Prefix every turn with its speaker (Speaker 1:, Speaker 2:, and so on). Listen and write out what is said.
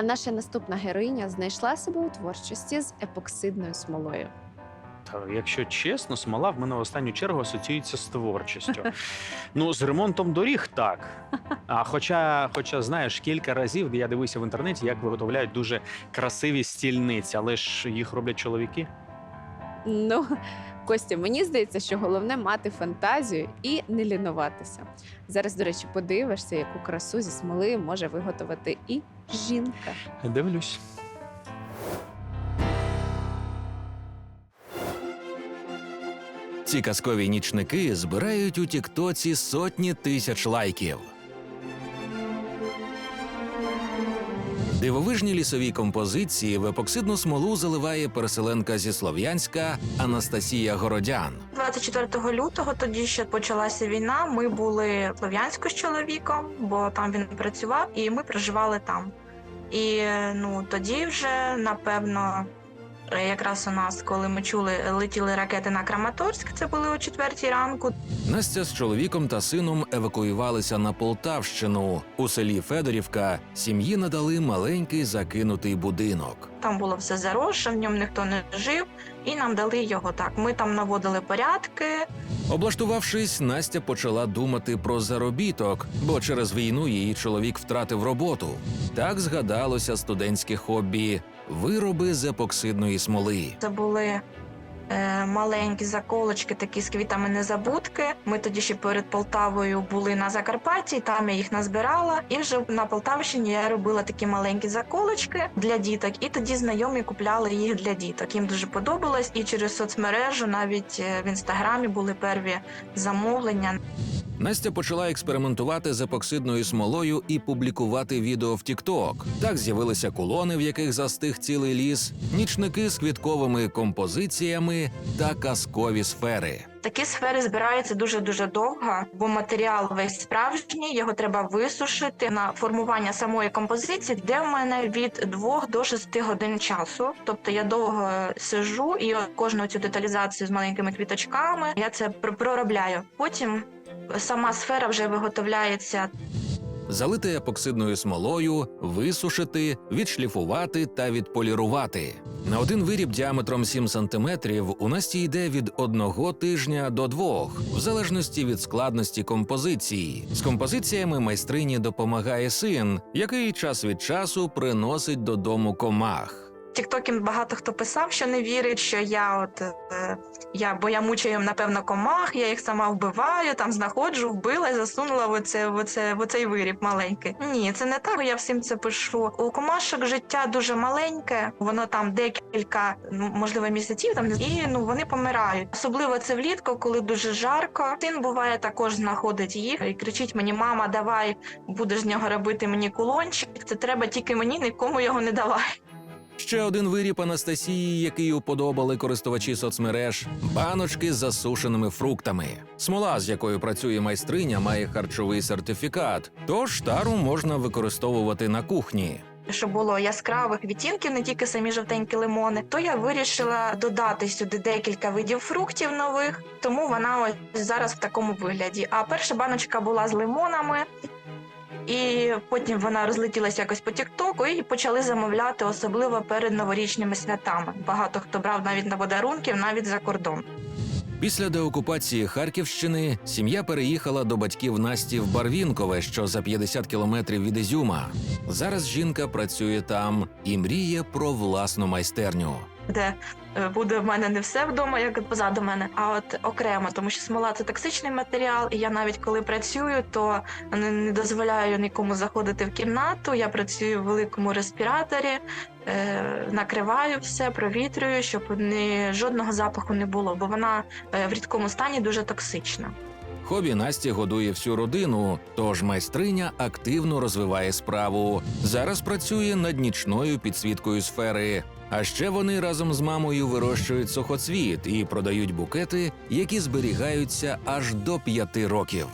Speaker 1: А наша наступна героїня знайшла себе у творчості з епоксидною смолою.
Speaker 2: Та, якщо чесно, смола в мене в останню чергу асоціюється з творчістю. ну, з ремонтом доріг так. А хоча, хоча, знаєш, кілька разів я дивився в інтернеті, як виготовляють дуже красиві стільниці, але ж їх роблять чоловіки.
Speaker 1: Ну, Костя, мені здається, що головне мати фантазію і не лінуватися. Зараз, до речі, подивишся, яку красу зі смоли може виготовити і жінка.
Speaker 2: Дивлюсь.
Speaker 3: Ці казкові нічники збирають у Тіктоці сотні тисяч лайків. Дивовижні лісові композиції в епоксидну смолу заливає переселенка зі Слов'янська Анастасія Городян.
Speaker 4: 24 лютого, тоді ще почалася війна. Ми були в Слов'янську з чоловіком, бо там він працював, і ми проживали там. І ну тоді вже напевно, якраз у нас, коли ми чули, летіли ракети на Краматорськ, це були о четвертій ранку.
Speaker 3: Настя з чоловіком та сином евакуювалися на Полтавщину. У селі Федорівка сім'ї надали маленький закинутий будинок.
Speaker 4: Там було все заросше, в ньому ніхто не жив, і нам дали його так. Ми там наводили порядки,
Speaker 3: Облаштувавшись, Настя почала думати про заробіток, бо через війну її чоловік втратив роботу. Так згадалося студентське хобі вироби з епоксидної смоли.
Speaker 4: Це були маленькі заколочки, такі з квітами незабудки. Ми тоді ще перед Полтавою були на Закарпатті, там я їх назбирала. І вже на Полтавщині я робила такі маленькі заколочки для діток. І тоді знайомі купляли їх для діток. Їм дуже подобалось. І через соцмережу, навіть е, в інстаграмі, були перві замовлення.
Speaker 3: Настя почала експериментувати з епоксидною смолою і публікувати відео в TikTok. Так з'явилися кулони, в яких застиг цілий ліс, нічники з квітковими композиціями та казкові сфери.
Speaker 4: Такі сфери збираються дуже дуже довго, бо матеріал весь справжній, його треба висушити. На формування самої композиції йде в мене від 2 до 6 годин часу. Тобто я довго сижу і кожну цю деталізацію з маленькими квіточками я це пр- проробляю. Потім сама сфера вже виготовляється
Speaker 3: Залити епоксидною смолою, висушити, відшліфувати та відполірувати. На один виріб діаметром 7 см у Насті йде від одного тижня до двох, в залежності від складності композиції. З композиціями майстрині допомагає син, який час від часу приносить додому комах.
Speaker 4: Тіктокі багато хто писав, що не вірить, що я от е, я, бо я мучаю, напевно, комах, я їх сама вбиваю, там знаходжу, вбила і засунула в, оце, в, оце, в оцей виріб маленький. Ні, це не так. Я всім це пишу. У комашок життя дуже маленьке, воно там декілька, ну, можливо, місяців там і ну вони помирають. Особливо це влітку, коли дуже жарко. Син буває також знаходить їх і кричить мені: мама, давай будеш з нього робити мені кулончик. Це треба тільки мені, нікому його не давай.
Speaker 3: Ще один виріб Анастасії, який уподобали користувачі соцмереж баночки з засушеними фруктами. Смола, з якою працює майстриня, має харчовий сертифікат, тож тару можна використовувати на кухні.
Speaker 4: щоб було яскравих відтінків, не тільки самі жовтенькі лимони, то я вирішила додати сюди декілька видів фруктів нових, тому вона ось зараз в такому вигляді. А перша баночка була з лимонами. І потім вона розлетілася якось по Тіктоку і почали замовляти, особливо перед новорічними святами. Багато хто брав навіть на подарунків, навіть за кордон.
Speaker 3: Після деокупації Харківщини сім'я переїхала до батьків Насті в Барвінкове, що за 50 кілометрів від Ізюма. Зараз жінка працює там і мріє про власну майстерню.
Speaker 4: Де е, буде в мене не все вдома, як позаду мене, а от окремо, тому що смола це токсичний матеріал, і я навіть коли працюю, то не, не дозволяю нікому заходити в кімнату. Я працюю в великому респіраторі, е, накриваю все, провітрюю, щоб ні, жодного запаху не було, бо вона е, в рідкому стані дуже токсична.
Speaker 3: Хобі Насті годує всю родину, тож майстриня активно розвиває справу. Зараз працює над нічною підсвіткою сфери. А ще вони разом з мамою вирощують сухоцвіт і продають букети, які зберігаються аж до п'яти років.